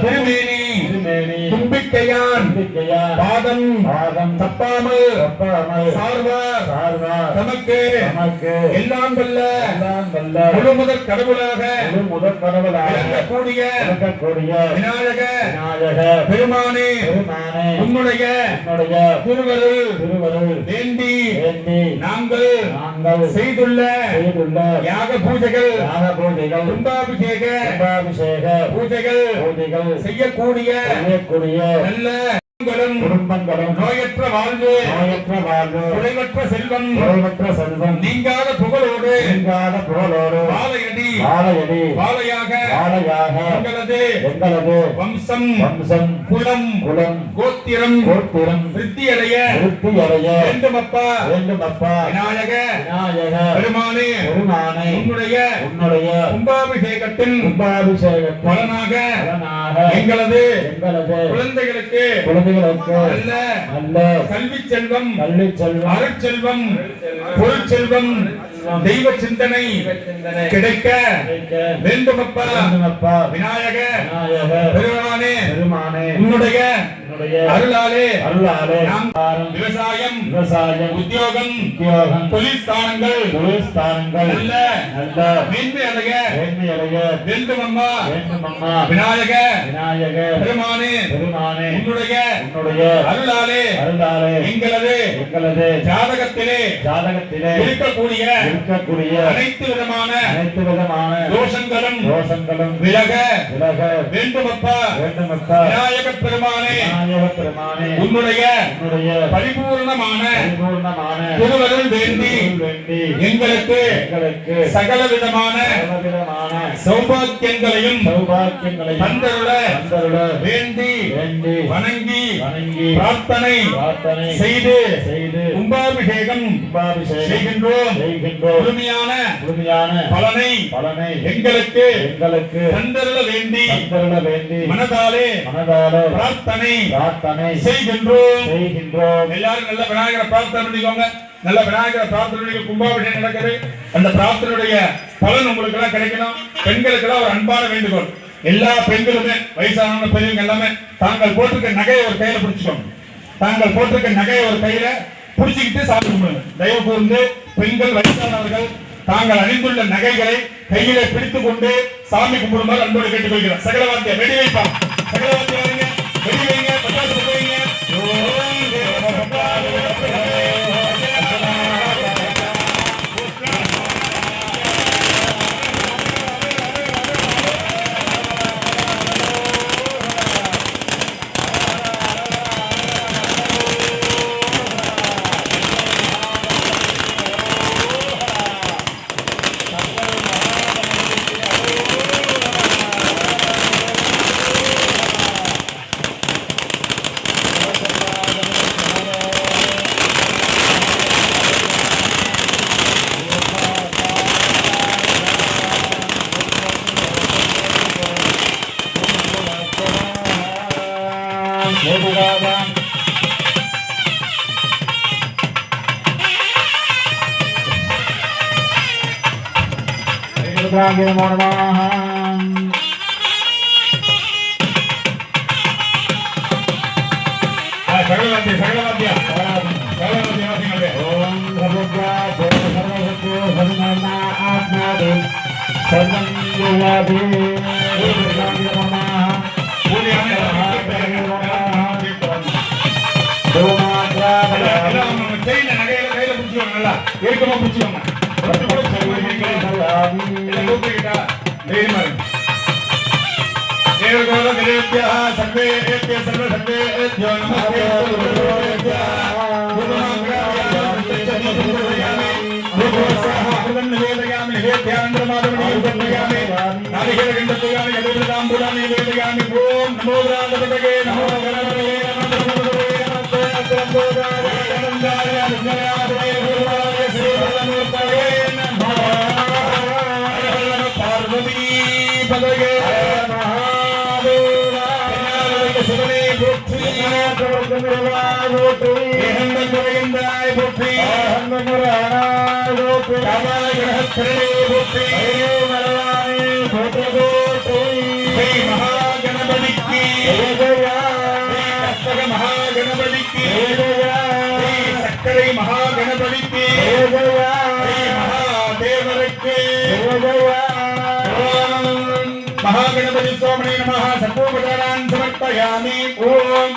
திருமேனி. தும்பிக்கையான். பாதம். பாதம். தப்பாமல். சார்வார் தமக்கு. எல்லாம் வல்ல. வல்ல. முழுமுதற் கடவுளாக. முழு முதற் கடவுளாக. விளங்கக்கூடிய இருக்கக்கூடிய விநாயக. விநாயக. பெருமானே. பெருமானே. உன்னுடைய உன்னுடைய திருவருள். திருவருள். வேண்டி வேண்டி நாங்கள் நாங்கள் செய்துள்ள செய்துள்ள யாக பூஜைகள். யாக பூஜைகள். கும்பாபிஷேக கும்பாபிஷேக பூஜைகள். பூஜைகள். செய்யக்கூடிய செய்யக்கூடிய நல்ல குடும்பங்களும் நோயற்ற வாழ்வு நோயற்ற வாழ்வு குறைவற்ற செல்வம் குறைவற்ற செல்வம் நீங்காத புகழோடு நீங்காத புகழோடு வாழையடி வாழையடி வாழையாக வாழையாக எங்களது எங்களது வம்சம் வம்சம் குலம் குலம் கோத்திரம் கோத்திரம் விருத்தியடைய திருப்தி அடைய வேண்டுமப்பா வேண்டும் அப்பா விநாயக விநாயக பெருமானே பெருமானை உன்னுடைய உன்னுடைய கும்பாபிஷேகத்தின் கும்பாபிஷேகத்தின் பலனாக பலனாக எங்களது எங்களது குழந்தைகளுக்கு குழந்தைகளுக்கு நல்ல நல்ல கல்வி செல்வம் கல்வி செல்வம் அருட்செல்வம் பொருட்செல்வம் தெய்வ சிந்தனை கிடைக்க வேண்டும் அப்பா விநாயக. பெருமானே. பெருமானே. உன்னுடைய அருளாலே அருளாலே விவசாயம் விவசாயம் உத்தியோகம் உத்தியோகம் தொழில் ஸ்தானங்கள் தொழில் ஸ்தானங்கள் நல்ல நல்ல மேன்மை அடைய மேன்மை அடைய வேண்டுமம்மா வேண்டும் அம்மா விநாயக விநாயக பெருமானே பெருமானே உன்னுடைய உன்னுடைய அருளாலே அருளாலே எங்களது எங்களது ஜாதகத்திலே ஜாதகத்திலே இருக்கக்கூடிய இருக்கக்கூடிய அனைத்து விதமான அனைத்து விதமான தோஷங்களும் தோஷங்களும் விலக விலக வேண்டுமப்பா வேண்டும் அப்பா பெருமானே விநாயக பெருமானே உன்னுடைய பரிபூர்ணமான திருவருள் வேண்டி எங்களுக்கு எங்களுக்கு சகல விதமான சௌபாக்கியங்களையும் சௌபாக்கியங்களை தந்தருள வேண்டி வணங்கி வணங்கி பிரார்த்தனை பிரார்த்தனை செய்து செய்து கும்பாபிஷேகம் செய்கின்றோம். முழுமையான முழுமையான பலனை பலனை எங்களுக்கு எங்களுக்கு தந்தருள வேண்டி தந்தருள வேண்டி மனதாலே மனதால பிரார்த்தனை பிரார்த்தனை செய்கின்றோம். செய்கின்றோம். எல்லாரும் நல்ல விநாயகரை பிரார்த்தனை பண்ணிக்கோங்க. நல்ல விநாயகரை பிரார்த்தனை பண்ணி கும்பாபிஷேகம் நடக்குது. அந்த பிரார்த்தனையுடைய பலன் உங்களுக்கு எல்லாம் கிடைக்கணும். பெண்களுக்கு எல்லாம் ஒரு அன்பான வேண்டுகோள். எல்லா பெண்களுமே வயசானவங்க பெரியவங்க எல்லாமே தாங்கள் போட்டிருக்க நகையை ஒரு கையில பிடிச்சுக்கோங்க. தாங்கள் போட்டிருக்க நகையை ஒரு கையில பிடிச்சுக்கிட்டு சாமி கும்பிடுங்க தயவு கூர்ந்து பெண்கள் வயசானவர்கள் தாங்கள் அணிந்துள்ள நகைகளை கையிலே பிடித்துக் கொண்டு சாமி கும்பிடுமாறு அன்போடு கேட்டுக்கொள்கிறேன். சகலவாத்திய வெடி வைப்பா சகலவாத்திய வெடி வைங்க. Sarvam Sarvam Sarvam Sarvam Sarvam Sarvam Sarvam Sarvam Sarvam Sarvam Sarvam Sarvam Sarvam Sarvam Sarvam Sarvam இறுக்கமா பிடிச்சுக்கோங்க பட்டு கூட சொல்லுவீங்க எல்லாம் கூப்பிட்டுக்கிட்டா தைரியமா இருங்க தேவகோல விரேபியா சர்வே ஏபிய சர்வ சர்வே ஏபியோ நமஸ்தே பார்வதி சக்கரை மகாகணபதிக்கு ஸ்ரீ மகாதேவருக்கு ஓம் மகாகணபதி சுவாமினே நமः சர்வோபகாரான் சமர்ப்பயாமி. ஓம்.